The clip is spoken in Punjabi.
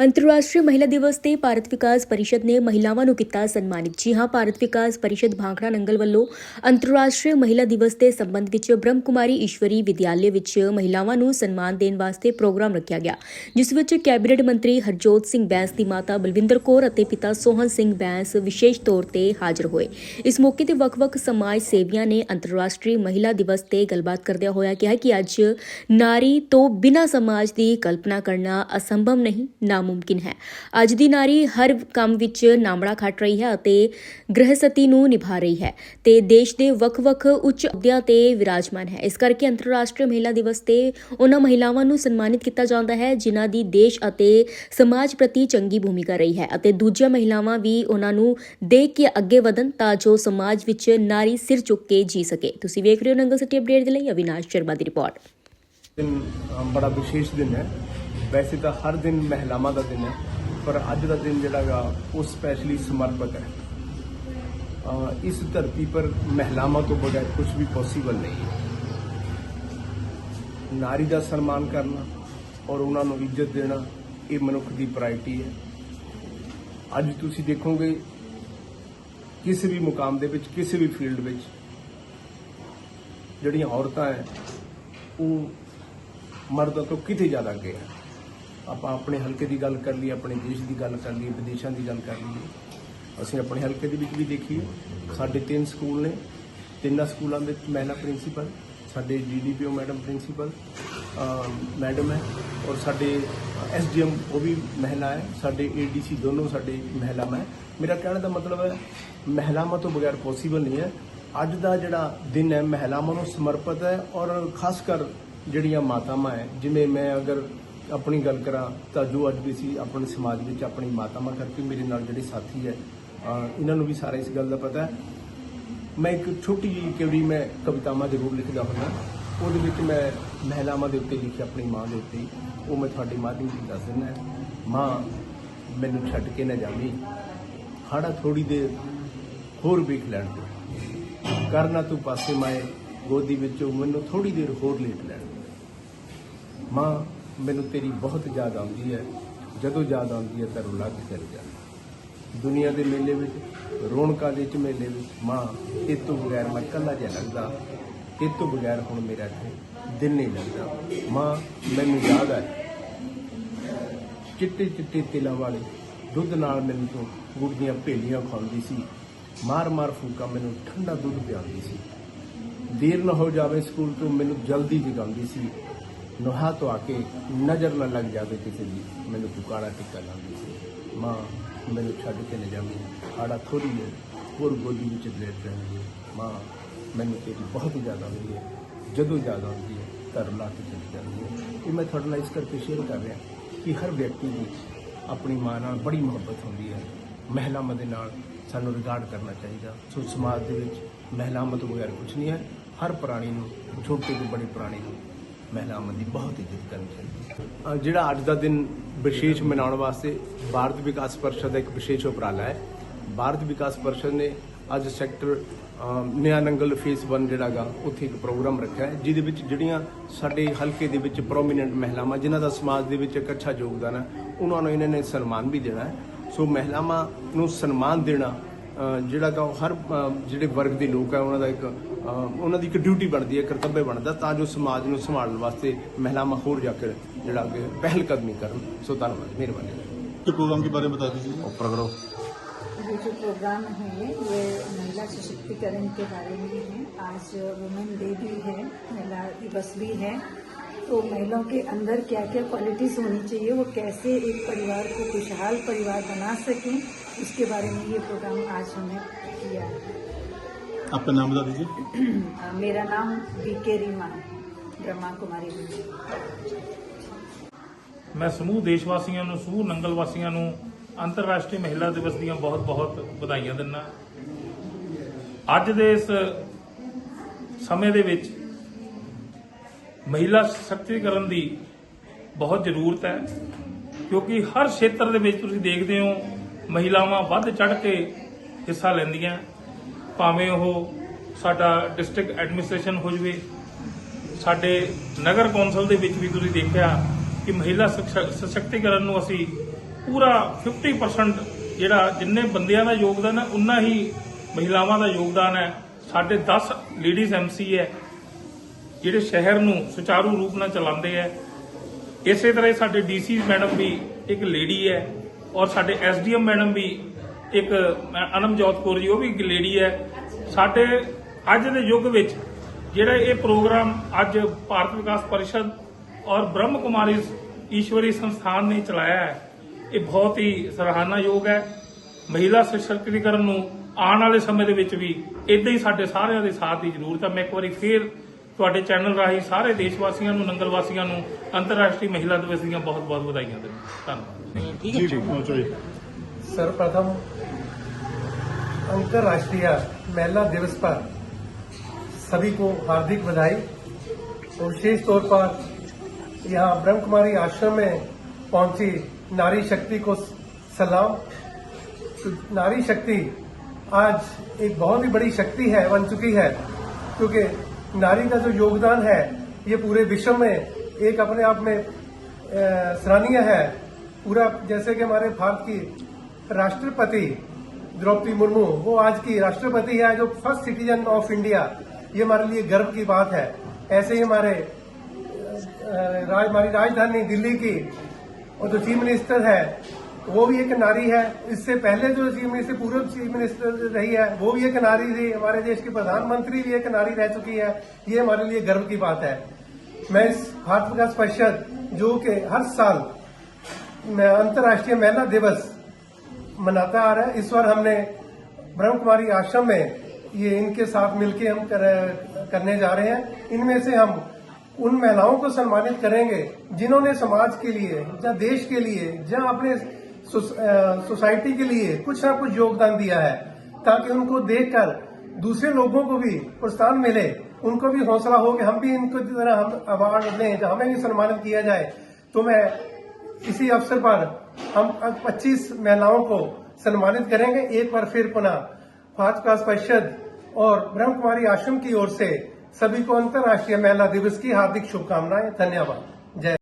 ਅੰਤਰਰਾਸ਼ਟਰੀ ਮਹਿਲਾ ਦਿਵਸ ਤੇ ਭਾਰਤ ਵਿਕਾਸ ਪਰਿਸ਼ਦ ਨੇ ਮਹਿਲਾਵਾਂ ਨੂੰ ਕੀਤਾ ਸਨਮਾਨਿਤ। ਜੀ ਹਾਂ, ਭਾਰਤ ਵਿਕਾਸ ਪਰਿਸ਼ਦ ਭਾਂਖੜਾ ਨੰਗਲ ਵੱਲੋਂ ਅੰਤਰਰਾਸ਼ਟਰੀ ਮਹਿਲਾ ਦਿਵਸ ਦੇ ਸੰਬੰਧ ਵਿੱਚ ਬ੍ਰਹਮ ਕੁਮਾਰੀ ਈਸ਼ਵਰੀ ਵਿਦਿਆਲਿਆ ਵਿੱਚ ਮਹਿਲਾਵਾਂ ਨੂੰ ਸਨਮਾਨ ਦੇਣ ਵਾਸਤੇ ਪ੍ਰੋਗਰਾਮ ਰੱਖਿਆ ਗਿਆ, ਜਿਸ ਵਿੱਚ ਕੈਬਨਿਟ ਮੰਤਰੀ ਹਰਜੋਤ ਸਿੰਘ ਬੈਂਸ ਦੀ ਮਾਤਾ ਬਲਵਿੰਦਰ ਕੌਰ ਅਤੇ ਪਿਤਾ ਸੋਹਨ ਸਿੰਘ ਬੈਂਸ ਵਿਸ਼ੇਸ਼ ਤੌਰ ਤੇ ਹਾਜ਼ਰ ਹੋਏ। ਇਸ ਮੌਕੇ ਤੇ ਵੱਖ-ਵੱਖ ਸਮਾਜ ਸੇਵੀਆਂ ਨੇ ਅੰਤਰਰਾਸ਼ਟਰੀ ਮਹਿਲਾ ਦਿਵਸ ਤੇ ਗੱਲਬਾਤ ਕਰਦਿਆਂ ਹੋਇਆ ਕਿਹਾ ਕਿ ਅੱਜ ਨਾਰੀ ਤੋਂ ਬਿਨਾਂ ਸਮਾਜ ਦੀ ਕਲਪਨਾ ਕਰਨਾ ਅਸੰਭਵ ਨਹੀਂ ਨਾਮੁਮਕਿਨ ਹੈ। ਅੱਜ ਦੀ ਨਾਰੀ ਹਰ ਕੰਮ ਵਿੱਚ ਨਾਮੜਾ ਖੱਟ ਰਹੀ ਹੈ ਅਤੇ ਗ੍ਰਹਿਸਤੀ ਨੂੰ ਨਿਭਾ ਰਹੀ ਹੈ ਤੇ ਦੇਸ਼ ਦੇ ਵੱਖ-ਵੱਖ ਉੱਚ ਅਹੁਦਿਆਂ ਤੇ ਵਿਰਾਜਮਾਨ ਹੈ। ਇਸ ਕਰਕੇ ਅੰਤਰਰਾਸ਼ਟਰੀ ਮਹਿਲਾ ਦਿਵਸ ਤੇ ਉਹਨਾਂ ਮਹਿਲਾਵਾਂ ਨੂੰ ਸਨਮਾਨਿਤ ਕੀਤਾ ਜਾਂਦਾ ਹੈ ਜਿਨ੍ਹਾਂ ਦੀ ਦੇਸ਼ ਅਤੇ ਸਮਾਜ ਪ੍ਰਤੀ ਚੰਗੀ ਭੂਮਿਕਾ ਰਹੀ ਹੈ ਅਤੇ ਦੂਜੀਆਂ ਮਹਿਲਾਵਾਂ ਵੀ ਉਹਨਾਂ ਨੂੰ ਦੇਖ ਕੇ ਅੱਗੇ ਵਧਣ ਤਾਂ ਜੋ ਸਮਾਜ ਵਿੱਚ ਨਾਰੀ ਸਿਰ ਚੁੱਕ ਕੇ ਜੀ ਸਕੇ। ਤੁਸੀਂ ਵੇਖ ਰਹੇ ਹੋ ਨੰਗਲ ਸਿਟੀ ਅਪਡੇਟ ਦੇ ਲਈ ਅਵਿਨਾਸ਼ ਸ਼ਰਮਾ ਦੀ ਰਿਪੋਰਟ। ਦਿਨ ਅ, ਬੜਾ ਵਿਸ਼ੇਸ਼ ਦਿਨ ਵੈਸੇ ਤਾਂ ਹਰ ਦਿਨ ਮਹਿਲਾਵਾਂ ਦਾ ਦਿਨ ਹੈ, ਪਰ ਅੱਜ ਦਾ ਦਿਨ ਜਿਹੜਾ ਗਾ, ਉਹ ਸਪੈਸ਼ਲੀ ਸਮਰਪਿਤ ਹੈ। ਇਸ ਧਰਤੀ ਪਰ ਮਹਿਲਾਵਾਂ ਤੋਂ ਬਗੈਰ ਕੁਝ ਵੀ ਪੋਸੀਬਲ ਨਹੀਂ ਹੈ। ਨਾਰੀ ਦਾ ਸਨਮਾਨ ਕਰਨਾ ਔਰ ਉਹਨਾਂ ਨੂੰ ਇੱਜ਼ਤ ਦੇਣਾ, ਇਹ ਮਨੁੱਖ ਦੀ ਪ੍ਰਾਇਰਟੀ ਹੈ। ਅੱਜ ਤੁਸੀਂ ਦੇਖੋਗੇ, ਕਿਸੇ ਵੀ ਮੁਕਾਮ ਦੇ ਵਿੱਚ, ਕਿਸੇ ਵੀ ਫੀਲਡ ਵਿੱਚ ਜਿਹੜੀਆਂ ਔਰਤਾਂ ਹੈ, ਉਹ ਮਰਦਾਂ ਤੋਂ ਕਿਤੇ ਜ਼ਿਆਦਾ ਅੱਗੇ ਹੈ ਆਪਾਂ ਆਪਣੇ ਹਲਕੇ ਦੀ ਗੱਲ ਕਰ ਲਈ ਆਪਣੇ ਦੇਸ਼ ਦੀ ਗੱਲ ਕਰ ਲਈ ਵਿਦੇਸ਼ਾਂ ਦੀ ਗੱਲ ਕਰ ਲਈਏ, ਅਸੀਂ ਆਪਣੇ ਹਲਕੇ ਦੇ ਵਿੱਚ ਵੀ ਦੇਖੀਏ। ਸਾਡੇ ਤਿੰਨ ਸਕੂਲ ਨੇ, ਤਿੰਨਾਂ ਸਕੂਲਾਂ ਦੇ ਮਹਿਲਾ ਪ੍ਰਿੰਸੀਪਲ, ਸਾਡੇ ਡੀਡੀਪੀਓ ਮੈਡਮ ਪ੍ਰਿੰਸੀਪਲ ਮੈਡਮ ਹੈ, ਔਰ ਸਾਡੇ ਐਸਡੀਐਮ ਉਹ ਵੀ ਮਹਿਲਾ ਹੈ, ਸਾਡੇ ਏਡੀਸੀ ਦੋਨੋਂ ਸਾਡੇ ਮਹਿਲਾ ਹੈ ਮੇਰਾ ਕਹਿਣ ਦਾ ਮਤਲਬ ਹੈ, ਮਹਿਲਾਵਾਂ ਤੋਂ ਬਗੈਰ ਪੋਸੀਬਲ ਨਹੀਂ ਹੈ। ਅੱਜ ਦਾ ਜਿਹੜਾ ਦਿਨ ਹੈ, ਮਹਿਲਾਵਾਂ ਨੂੰ ਸਮਰਪਿਤ ਹੈ, ਔਰ ਖਾਸ ਕਰ ਜਿਹੜੀਆਂ ਮਾਤਾਵਾਂ ਹੈ, ਜਿਵੇਂ ਮੈਂ ਅਗਰ ਆਪਣੀ ਗੱਲ ਕਰਾਂ ਤਾਂ ਜੋ ਅੱਜ ਵੀ ਸੀ ਆਪਣੇ ਸਮਾਜ ਵਿੱਚ ਆਪਣੀ ਮਾਤਾਵਾਂ ਕਰਕੇ ਮੇਰੇ ਨਾਲ ਜਿਹੜੇ ਸਾਥੀ ਹੈ ਇਹਨਾਂ ਨੂੰ ਵੀ ਸਾਰਾ ਇਸ ਗੱਲ ਦਾ ਪਤਾ ਹੈ। ਮੈਂ ਇੱਕ ਛੋਟੀ ਜਿਹੀ ਕਿਵੜੀ ਮੈਂ ਕਵਿਤਾਵਾਂ ਜ਼ਰੂਰ ਲਿਖਦਾ ਹੁੰਦਾ। ਉਹਦੇ ਵਿੱਚ ਮੈਂ ਮਹਿਲਾਵਾਂ ਦੇ ਉੱਤੇ ਲਿਖੀ ਆਪਣੀ ਮਾਂ ਦੇ ਉੱਤੇ ਉਹ ਮੈਂ ਤੁਹਾਡੇ ਮਾਧਿਅਮ ਜੀ ਦੱਸ ਦਿੰਦਾ ਮਾਂ, ਮੈਨੂੰ ਛੱਡ ਕੇ ਨਾ ਜਾਵੀਂ। ਹਾੜਾ ਥੋੜੀ ਦੇਰ ਹੋਰ ਵੇਖ ਲੈਣ ਦੇ ਕਰਨਾ ਤੂੰ ਪਾਸੇ ਮਾਏ, ਗੋਦੀ ਵਿੱਚੋਂ ਮੈਨੂੰ ਥੋੜੀ ਦੇਰ ਹੋਰ ਲੇਟ ਲੈਣ ਦੇ ਮਾਂ ਮੈਨੂੰ ਤੇਰੀ ਬਹੁਤ ਯਾਦ ਆਉਂਦੀ ਹੈ। ਜਦੋਂ ਯਾਦ ਆਉਂਦੀ ਹੈ ਤਾਂ ਰੁਲਾ ਕੇ ਚਲ ਜਾ ਦੁਨੀਆ ਦੇ ਮੇਲੇ ਵਿੱਚ, ਰੌਣਕਾਂ ਦੇ ਝਮੇਲੇ ਵਿੱਚ, ਮਾਂ, ਇਹ ਤੋਂ ਬਗੈਰ ਮੈਂ ਕੱਲਾ ਜਿਹਾ ਲੱਗਦਾ। ਇਹ ਤੋਂ ਬਗੈਰ ਹੁਣ ਮੇਰਾ ਇੱਥੇ ਦਿਲ ਨਹੀਂ ਲੱਗਦਾ। ਮਾਂ, ਮੈਨੂੰ ਯਾਦ ਹੈ ਚਿੱਟੇ ਚਿੱਟੇ ਤਿਲਾਂ ਵਾਲੇ ਦੁੱਧ ਨਾਲ ਮੈਨੂੰ ਤੋਂ ਗੁੜ ਦੀਆਂ ਭੇਲੀਆਂ ਖਵਾਉਂਦੀ ਸੀ। ਮਾਰ ਮਾਰ ਫੂਕਾ ਮੈਨੂੰ ਠੰਡਾ ਦੁੱਧ ਪਿਆਉਂਦੀ ਸੀ। ਦੇਰ ਨਾ ਹੋ ਜਾਵੇ ਸਕੂਲ ਤੋਂ ਮੈਨੂੰ ਜਲਦੀ ਜਗਾਉਂਦੀ ਸੀ। ਨੁਹਾ ਤੋਂ ਆ ਕੇ ਨਜ਼ਰ ਨਾ ਲੱਗ ਜਾਵੇ ਕਿਸੇ ਦੀ। ਮੈਨੂੰ ਪੁਕਾਰਾ ਟਿੱਕਾ ਲਾਉਂਦੀ ਸੀ। ਮਾਂ, ਮੈਨੂੰ ਛੱਡ ਕੇ ਲੈ ਜਾਵੀਂ। ਆੜਾ ਥੋੜੀ ਹੈ। ਹੋਰ ਗੋਦੀ ਵਿੱਚ ਲੇਟ ਰਹਿੰਦੀ ਹੈ ਮਾਂ, ਮੈਨੂੰ ਤੇਰੀ ਬਹੁਤ ਜ਼ਿਆਦਾ ਆਉਂਦੀ ਹੈ। ਜਦੋਂ ਜ਼ਿਆਦਾ ਆਉਂਦੀ ਹੈ ਤਾਂ ਰੁਲਾ ਕੇ ਚਲੀ ਜਾਂਦੀ ਹੈ। ਇਹ ਮੈਂ ਤੁਹਾਡੇ ਨਾਲ ਇਸ ਕਰਕੇ ਸ਼ੇਅਰ ਕਰ ਰਿਹਾ ਕਿ ਹਰ ਵਿਅਕਤੀ ਦੀ ਆਪਣੀ ਮਾਂ ਨਾਲ ਬੜੀ ਮੁਹੱਬਤ ਹੁੰਦੀ ਹੈ। ਮਹਿਲਾਵਾਂ ਦੇ ਨਾਲ ਸਾਨੂੰ ਰਿਗਾਰਡ ਕਰਨਾ ਚਾਹੀਦਾ। ਸੋ ਸਮਾਜ ਦੇ ਵਿੱਚ ਮਹਿਲਾਵਾਂ ਤੋਂ ਬਗੈਰ ਕੁਝ ਨਹੀਂ ਹੈ। ਹਰ ਪ੍ਰਾਣੀ ਨੂੰ, ਛੋਟੇ ਤੋਂ ਬੜੇ ਪ੍ਰਾਣੀ ਨੂੰ ਮਹਿਲਾਵਾਂ ਦੀ ਬਹੁਤ ਇੱਜ਼ਤ ਕਰਨੀ ਚਾਹੀਦੀ ਹੈ। ਜਿਹੜਾ ਅੱਜ ਦਾ ਦਿਨ ਵਿਸ਼ੇਸ਼ ਮਨਾਉਣ ਵਾਸਤੇ ਭਾਰਤ ਵਿਕਾਸ ਪਰਿਸ਼ਦ ਦਾ ਇੱਕ ਵਿਸ਼ੇਸ਼ ਉਪਰਾਲਾ ਹੈ। ਭਾਰਤ ਵਿਕਾਸ ਪਰਿਸ਼ਦ ਨੇ ਅੱਜ ਸੈਕਟਰ ਅਹ, ਨਿਆ ਨੰਗਲ ਫੇਸ 1 ਜਿਹੜਾ ਗਾ ਉੱਥੇ ਇੱਕ ਪ੍ਰੋਗਰਾਮ ਰੱਖਿਆ ਹੈ ਜਿਹਦੇ ਵਿੱਚ ਜਿਹੜੀਆਂ ਸਾਡੇ ਹਲਕੇ ਦੇ ਵਿੱਚ ਪ੍ਰੋਮੀਨੈਂਟ ਮਹਿਲਾਵਾਂ ਜਿਨ੍ਹਾਂ ਦਾ ਸਮਾਜ ਦੇ ਵਿੱਚ ਇੱਕ ਅੱਛਾ ਯੋਗਦਾਨ ਹੈ ਉਹਨਾਂ ਨੂੰ ਇਹਨਾਂ ਨੇ ਸਨਮਾਨ ਵੀ ਦੇਣਾ ਹੈ। ਸੋ ਮਹਿਲਾਵਾਂ ਨੂੰ ਸਨਮਾਨ ਦੇਣਾ ਜਿਹੜਾ ਗਾ ਉਹ ਹਰ ਅਹ, ਜਿਹੜੇ ਵਰਗ ਦੇ ਲੋਕ ਹੈ ਉਹਨਾਂ ਦਾ ਇੱਕ ਅਹ, ਉਹਨਾਂ ਦੀ ਇੱਕ ਡਿਊਟੀ ਬਣਦੀ ਹੈ ਕਰਤੱਵਯ ਬਣਦਾ ਤਾਂ ਜੋ ਸਮਾਜ ਨੂੰ ਸੰਭਾਲਣ ਵਾਸਤੇ ਮਹਿਲਾਵਾਂ ਹੋਰ ਜਾ ਕੇ ਜਿਹੜਾ ਕਿ ਪਹਿਲ ਕਦਮੀ ਕਰਨ ਸੋ ਧੰਨਵਾਦ ਮਿਹਰਬਾਨੀ के प्रोग्राम के बारे में बता दीजिए ਉੱਪਰ ਕਰੋ ये जो प्रोग्राम है ये महिला सशक्तिकरण के बारे में है आज वुमेन डे भी है महिला दिवस भी है तो महिलाओं के अंदर क्या क्या क्वालिटीज होनी चाहिए वो कैसे एक परिवार को खुशहाल परिवार बना सकें उसके बारे में ये प्रोग्राम आज हमने किया है आपका नाम बता दीजिए अ, मेरा नाम बी के रीमा है ब्रह्मा कुमारी देवी ਮੈਂ ਸਮੂਹ ਦੇਸ਼ ਵਾਸੀਆਂ ਨੂੰ ਸਮੂਹ ਨੰਗਲ ਵਾਸੀਆਂ ਨੂੰ ਅੰਤਰਰਾਸ਼ਟਰੀ ਮਹਿਲਾ ਦਿਵਸ ਦੀਆਂ ਬਹੁਤ-ਬਹੁਤ ਵਧਾਈਆਂ ਦਿੰਦਾ ਅੱਜ ਦੇ ਇਸ ਸਮੇਂ ਦੇ ਵਿੱਚ ਮਹਿਲਾ ਸਸ਼ਕਤੀਕਰਨ ਦੀ ਬਹੁਤ ਜ਼ਰੂਰਤ ਹੈ, ਕਿਉਂਕਿ ਹਰ ਖੇਤਰ ਦੇ ਵਿੱਚ ਤੁਸੀਂ ਦੇਖਦੇ ਹੋ, ਮਹਿਲਾਵਾਂ ਵੱਧ ਚੜ ਕੇ ਹਿੱਸਾ ਲੈਂਦੀਆਂ। ਭਾਵੇਂ ਉਹ ਸਾਡਾ ਡਿਸਟ੍ਰਿਕਟ ਐਡਮਿਨਿਸਟ੍ਰੇਸ਼ਨ ਹੋ ਜਵੇ, ਸਾਡੇ ਨਗਰ ਕੌਂਸਲ ਦੇ ਵਿੱਚ ਵੀ ਤੁਸੀਂ ਦੇਖਿਆ ਕਿ ਮਹਿਲਾ ਸਸ਼ਕਤੀਕਰਨ ਨੂੰ ਅਸੀਂ ਪੂਰਾ 50% ਜਿਹੜਾ ਜਿੰਨੇ ਬੰਦਿਆਂ ਦਾ ਯੋਗਦਾਨ ਹੈ, ਉਨਾ ਹੀ ਮਹਿਲਾਵਾਂ ਦਾ ਯੋਗਦਾਨ ਹੈ। ਸਾਡੇ 10 ਲੇਡੀਜ਼ ਐਮਸੀ ਹੈ। ਜਿਹੜੇ ਸ਼ਹਿਰ ਨੂੰ ਸੁਚਾਰੂ ਰੂਪ ਨਾਲ ਚਲਾਉਂਦੇ ਹੈ ਇਸੇ ਤਰ੍ਹਾਂ ਹੀ ਸਾਡੇ ਡੀਸੀ ਮੈਡਮ ਵੀ ਇੱਕ ਲੇਡੀ ਹੈ ਔਰ ਸਾਡੇ ਐਸਡੀਐਮ ਮੈਡਮ ਵੀ ਇੱਕ ਅ, ਅਨਮਜੋਤ ਕੌਰ ਜੀ ਉਹ ਵੀ ਇੱਕ ਲੇਡੀ ਹੈ। ਸਾਡੇ ਅੱਜ ਦੇ ਯੁੱਗ ਵਿੱਚ ਜਿਹੜਾ ਇਹ ਪ੍ਰੋਗਰਾਮ ਅੱਜ ਭਾਰਤ ਵਿਕਾਸ ਪਰਿਸ਼ਦ ਔਰ ਬ੍ਰਹਮ ਕੁਮਾਰੀ ਈਸ਼ਵਰੀ ਸੰਸਥਾਨ ਨੇ ਚਲਾਇਆ ਹੈ ਇਹ ਬਹੁਤ ਹੀ ਸਰਾਹਨਾਯੋਗ ਹੈ। ਮਹਿਲਾ ਸਸ਼ਕਤੀਕਰਨ ਨੂੰ ਆਉਣ ਵਾਲੇ ਸਮੇਂ ਦੇ ਵਿੱਚ ਵੀ ਇਦਾਂ ਹੀ ਸਾਡੇ ਸਾਰਿਆਂ ਦੇ ਸਾਥ ਦੀ ਜ਼ਰੂਰਤ ਹੈ। ਮੈਂ ਇੱਕ ਵਾਰੀ ਫੇਰ ਤੁਹਾਡੇ ਚੈਨਲ ਰਾਹੀਂ ਸਾਰੇ ਦੇਸ਼ ਵਾਸੀਆਂ ਨੂੰ ਨੰਗਲ ਵਾਸੀਆਂ ਨੂੰ ਅੰਤਰਰਾਸ਼ਟਰੀ ਮਹਿਲਾ ਦਿਵਸ ਦੀਆਂ ਬਹੁਤ-ਬਹੁਤ ਵਧਾਈਆਂ ਦਿੰਦਾ ਧੰਨਵਾਦ ਜੀ ਜੀ ਪਹੁੰਚੋ ਜੀ सर्वप्रथम अंतर्राष्ट्रीय महिला दिवस पर सभी को हार्दिक बधाई और विशेष तौर पर यहाँ ब्रह्म कुमारी आश्रम में पहुंची नारी शक्ति को सलाम तो नारी शक्ति आज एक बहुत ही बड़ी शक्ति है बन चुकी है क्योंकि नारी का जो योगदान है, ये पूरे विश्व में एक अपने आप में सराहनीय है। पूरा जैसे कि हमारे भारत की राष्ट्रपति द्रौपदी मुर्मू, वो आज की राष्ट्रपति है, जो फ़र्स्ट सिटीजन ऑफ़ इंडिया ये हमारे लिए गर्व की बात है। ऐसे ही हमारे राज, हमारी राजधानी दिल्ली की, और जो चीफ मिनिस्टर है वो भी एक नारी है। इससे पहले जो चीफ मिनिस्टर पूर्व चीफ मिनिस्टर रही है वो भी एक नारी थी। हमारे देश की प्रधानमंत्री भी एक नारी रह चुकी है। ये हमारे लिए गर्व की बात है। मैं इस भारत विकास परिषद जो कि हर साल अंतर्राष्ट्रीय महिला दिवस मनाता आ रहा है। इस बार हमने ब्रह्म कुमारी आश्रम में ये इनके साथ मिलके हम कर, करने जा रहे हैं। इनमें से हम उन महिलाओं को सम्मानित करेंगे जिन्होंने समाज के लिए या देश के लिए या अपने सोसाइटी के लिए कुछ ना कुछ योगदान दिया है, ताकि उनको देखकर दूसरे लोगों को भी प्रोत्साहन मिले। उनको भी हौसला हो कि हम भी इनको तरह हम अवार्ड दें तो हमें भी सम्मानित किया जाए। तो मैं इसी अवसर पर हम 25 महिलाओं को सम्मानित करेंगे। एक बार फिर पुनः भाजपा परिषद और ब्रह्म कुमारी आश्रम की ओर से सभी को अंतर्राष्ट्रीय महिला दिवस की हार्दिक शुभकामनाएँ। धन्यवाद। जय